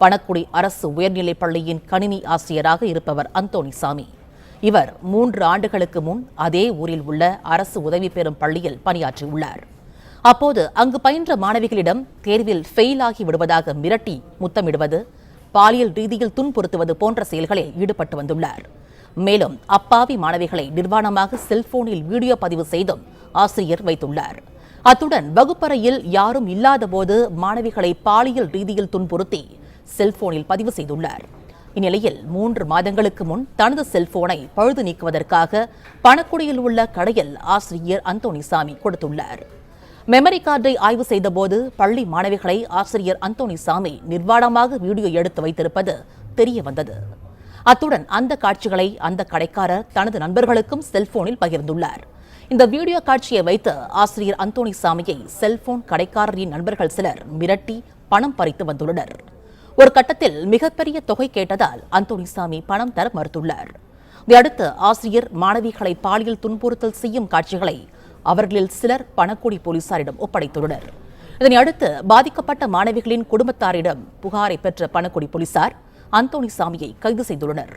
பணக்குடி அரசு உயர்நிலைப் பள்ளியின் கணினி ஆசிரியராக இருப்பவர் அந்தோணிசாமி. இவர் மூன்று ஆண்டுகளுக்கு முன் அதே ஊரில் உள்ள அரசு உதவி பெறும் பள்ளியில் பணியாற்றியுள்ளார். அப்போது அங்கு பயின்ற மாணவிகளிடம் தேர்வில் ஃபெயில் ஆகி விடுவதாக மிரட்டி முத்தமிடுவது பாலியல் ரீதியில் துன்புறுத்துவது போன்ற செயல்களில் ஈடுபட்டு வந்துள்ளார். மேலும் அப்பாவி மாணவிகளை நிர்வாணமாக செல்போனில் வீடியோ பதிவு செய்தும் ஆசிரியர் வைத்துள்ளார். அத்துடன் வகுப்பறையில் யாரும் இல்லாதபோது மாணவிகளை பாலியல் ரீதியில் துன்புறுத்தி செல்போனில் பதிவு செய்துள்ளார். இந்நிலையில் மூன்று மாதங்களுக்கு முன் தனது செல்போனை பழுது நீக்குவதற்காக பணக்குடியில் உள்ள கடையில் ஆசிரியர் அந்தோணிசாமி கொடுத்துள்ளார். மெமரி கார்டை ஆய்வு செய்தபோது பள்ளி மாணவிகளை ஆசிரியர் அந்தோணிசாமி நிர்வாணமாக வீடியோ எடுத்து வைத்திருப்பது தெரிய வந்தது அத்துடன் அந்த காட்சிகளை அந்த கடைக்காரர் தனது நண்பர்களுக்கும் செல்போனில் பகிர்ந்துள்ளார். இந்த வீடியோ காட்சியை வைத்து ஆசிரியர் அந்தோணிசாமியை செல்போன் கடைக்காரரின் நண்பர்கள் சிலர் மிரட்டி பணம் பறித்து வந்துள்ளனர். ஒரு கட்டத்தில் மிகப்பெரிய தொகை கேட்டதால் அந்தோணிசாமி பணம் தர மறுத்துள்ளார். இதையடுத்து ஆசிரியர் மாணவிகளை பாலியல் துன்புறுத்தல் செய்யும் காட்சிகளை அவர்களில் சிலர் பணக்குடி போலீசாரிடம் ஒப்படைத்துள்ளனர். இதனை அடுத்து பாதிக்கப்பட்ட மாணவிகளின் குடும்பத்தாரிடம் புகாரை பெற்ற பணக்குடி போலீசார் அந்தோணிசாமியை கைது செய்துள்ளனர்.